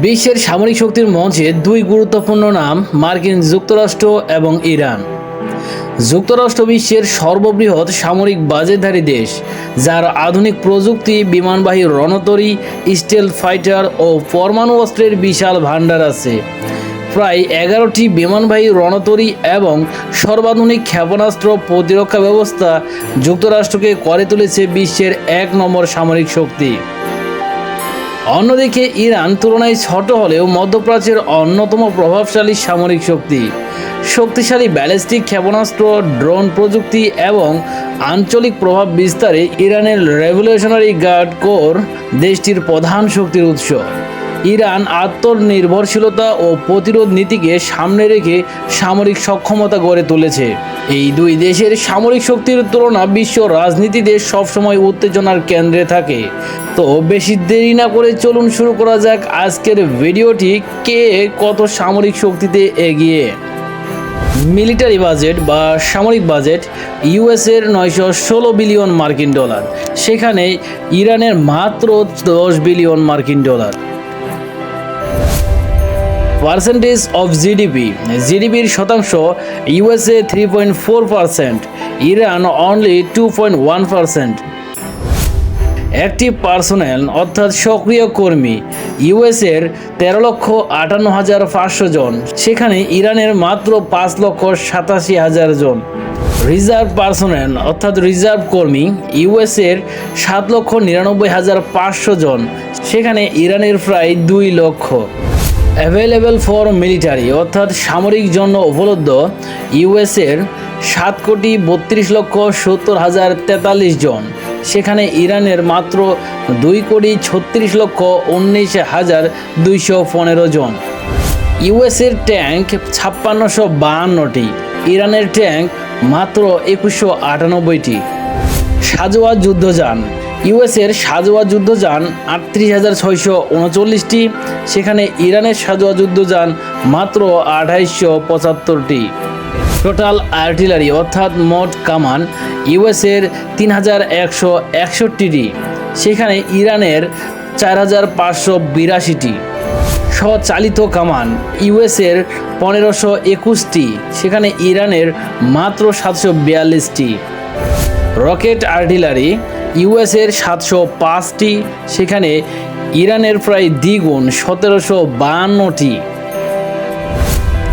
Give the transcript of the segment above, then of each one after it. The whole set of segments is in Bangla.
বিশ্বের সামরিক শক্তির মঞ্চে দুই গুরুত্বপূর্ণ নাম মার্কিন যুক্তরাষ্ট্র এবং ইরান। যুক্তরাষ্ট্র বিশ্বের সর্ববৃহৎ সামরিক বাজেটধারী দেশ, যার আধুনিক প্রযুক্তি, বিমানবাহী রণতরী, স্টেল ফাইটার ও পরমাণু অস্ত্রের বিশাল ভাণ্ডার আছে। প্রায় এগারোটি বিমানবাহী রণতরী এবং সর্বাধুনিক ক্ষেপণাস্ত্র প্রতিরক্ষা ব্যবস্থা যুক্তরাষ্ট্রকে করে তুলেছে বিশ্বের এক নম্বর সামরিক শক্তি। অন্যদিকে ইরান তুলনায় ছোট হলেও মধ্যপ্রাচ্যের অন্যতম প্রভাবশালী সামরিক শক্তি। শক্তিশালী ব্যালিস্টিক ক্ষেপণাস্ত্র, ড্রোন প্রযুক্তি এবং আঞ্চলিক প্রভাব বিস্তারে ইরানের রেভলিউশনারি গার্ড কোর দেশটির প্রধান শক্তির উৎস। ইরান আত্মনির্ভরশীলতা ও প্রতিরোধ নীতিকে সামনে রেখে সামরিক সক্ষমতা গড়ে তুলেছে। এই দুই দেশের সামরিক শক্তির তুলনা বিশ্ব রাজনীতিতে সবসময় উত্তেজনার কেন্দ্রে থাকে। তো বেশি দেরি না করে চলুন শুরু করা যাক আজকের ভিডিওটি, কে কত সামরিক শক্তিতে এগিয়ে? মিলিটারি বাজেট বা সামরিক বাজেট, ইউএসের নয়শো ষোলো বিলিয়ন মার্কিন ডলার, সেখানে ইরানের মাত্র দশ বিলিয়ন মার্কিন ডলার। পার্সেন্টেজ অফ জিডিপি, জিডিপির শতাংশ USA three point four percent Iran only two point one percent active personnel, অর্থাৎ সক্রিয় কর্মী ইউএসের তেরো লক্ষ আটান্ন হাজার পাঁচশো জন, সেখানে ইরানের মাত্র পাঁচ লক্ষ সাতাশি হাজার জন। রিজার্ভ পার্সোনেল, অর্থাৎ রিজার্ভ কর্মী ইউএসের সাত লক্ষ নিরানব্বই হাজার পাঁচশো জন, সেখানে ইরানের প্রায় দুই লক্ষ। অ্যাভেলেবল ফর মিলিটারি অর্থাৎ সামরিক জন্য উপলব্ধ ইউএসের সাত কোটি বত্রিশ লক্ষ সত্তর হাজার তেতাল্লিশ জন। সেখানে ইরানের মাত্র দুই কোটি ছত্রিশ লক্ষ উনিশ হাজার দুইশো পনেরো জন। ইউএসের ট্যাঙ্ক ছাপ্পান্নশো বাহান্নটি, ইরানের ট্যাঙ্ক মাত্র একুশশো আটানব্বইটি। সাজোয়া যুদ্ধযান ইউএসের সাজোয়া যুদ্ধযান আটত্রিশ হাজার ছয়শো উনচল্লিশটি। সেখানে ইরানের সাজোয়া যুদ্ধযান মাত্র আঠাইশশো পঁচাত্তরটি। টোটাল আর্টিলারি অর্থাৎ মোট কামান ইউএসের তিন হাজার একশো একষট্টিটি। সেখানে ইরানের চার হাজার পাঁচশো বিরাশিটি। স্বচালিত কামান ইউএসের পনেরোশো একুশটি। সেখানে ইরানের মাত্র সাতশো বিয়াল্লিশটি। রকেট আর্টিলারি ইউএসের সাতশো পাঁচটি, সেখানে ইরানের প্রায় দ্বিগুণ, সতেরোশো বাহান্নটি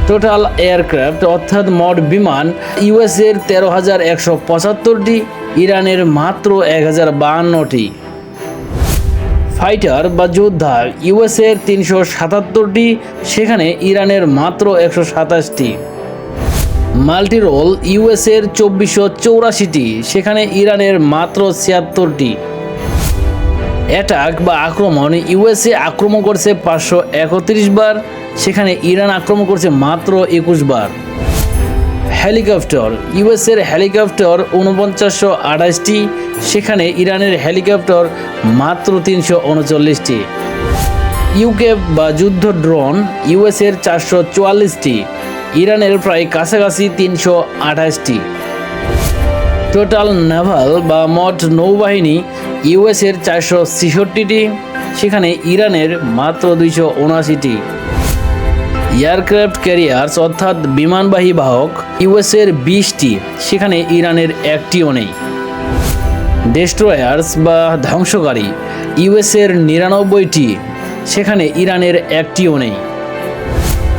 টোটাল এয়ারক্রাফট, অর্থাৎ মোট বিমান, ইউএসের তেরো হাজার একশো পঁচাত্তরটি, ইরানের মাত্র এক হাজার বাহান্নটি ফাইটার বা যোদ্ধা, ইউএসের তিনশো সাতাত্তরটি, সেখানে ইরানের মাত্র একশো সাতাশটি মাল্টিরোল ইউএসের চব্বিশশো চৌরাশিটি, সেখানে ইরানের মাত্র ছিয়াত্তরটি। অ্যাটাক বা আক্রমণ, ইউএসএ আক্রমণ করছে পাঁচশো একত্রিশ বার, সেখানে ইরান আক্রমণ করছে মাত্র একুশ বার। হেলিকপ্টার ইউএসের হেলিকপ্টার উনপঞ্চাশশো আঠাশটি, সেখানে ইরানের হেলিকপ্টার মাত্র তিনশো উনচল্লিশটি। ইউকে বা যুদ্ধ ড্রোন ইউএসের চারশো চুয়াল্লিশটি। ইরানের প্রায় কাছাকাছি তিনশো আঠাশটি। টোটাল নেভাল বা মোট নৌবাহিনী ইউএসের চারশো ছেষট্টিটি, সেখানে ইরানের মাত্র দুইশো উনআশিটি। এয়ারক্রাফট ক্যারিয়ার্স অর্থাৎ বিমানবাহী বাহক ইউএসের বিশটি, সেখানে ইরানের একটিও নেই। ডেস্ট্রয়ার্স বা ধ্বংসকারী ইউএসের নিরানব্বইটি, সেখানে ইরানের একটিও নেই।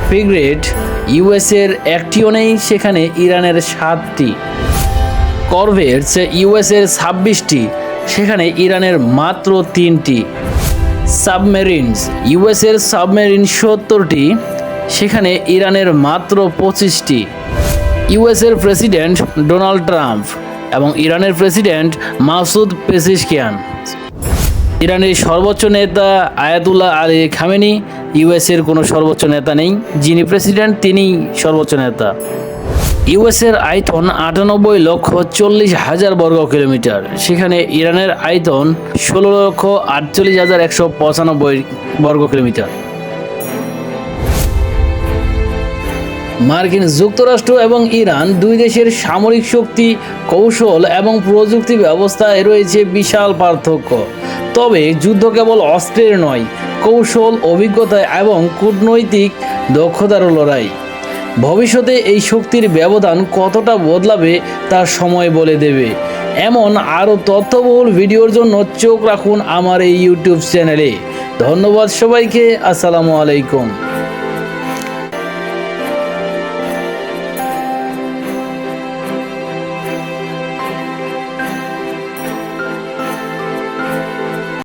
ফ্রিগেট ইউএসের একটিও নেই, সেখানে ইরানের সাতটি। করভেটস ইউএসের ছাব্বিশটি, সেখানে ইরানের মাত্র তিনটি। সাবমেরিনস ইউএসের সাবমেরিন সত্তরটি, সেখানে ইরানের মাত্র পঁচিশটি। ইউএসের প্রেসিডেন্ট ডোনাল্ড ট্রাম্প এবং ইরানের প্রেসিডেন্ট মাসুদ পেসিসকিয়ান ইরানের সর্বোচ্চ নেতা আয়াতুল্লাহ আলী খামেনি ইউএসের কোনো সর্বোচ্চ নেতা নেই। যিনি প্রেসিডেন্ট তিনিই সর্বোচ্চ নেতা। ইউএসের আয়তন আটানব্বই লক্ষ চল্লিশ হাজার বর্গ কিলোমিটার। সেখানে ইরানের আয়তন ষোলো লক্ষ আটচল্লিশ হাজার একশো পঁচানব্বই বর্গ কিলোমিটার। মার্কিন যুক্তরাষ্ট্র এবং ইরান দুই দেশের সামরিক শক্তি, কৌশল এবং প্রযুক্তি ব্যবস্থায় রয়েছে বিশাল পার্থক্য। তবে যুদ্ধ কেবল অস্ত্রের নয় কৌশল, অভিজ্ঞতা এবং কূটনৈতিক দক্ষতারও লড়াই। ভবিষ্যতে এই শক্তির ব্যবধান কতটা বদলাবে তার সময় বলে দেবে। এমন আরও তথ্যবহুল ভিডিওর জন্য চোখ রাখুন আমার এই ইউটিউব চ্যানেলে। ধন্যবাদ সবাইকে, আসসালামু আলাইকুম।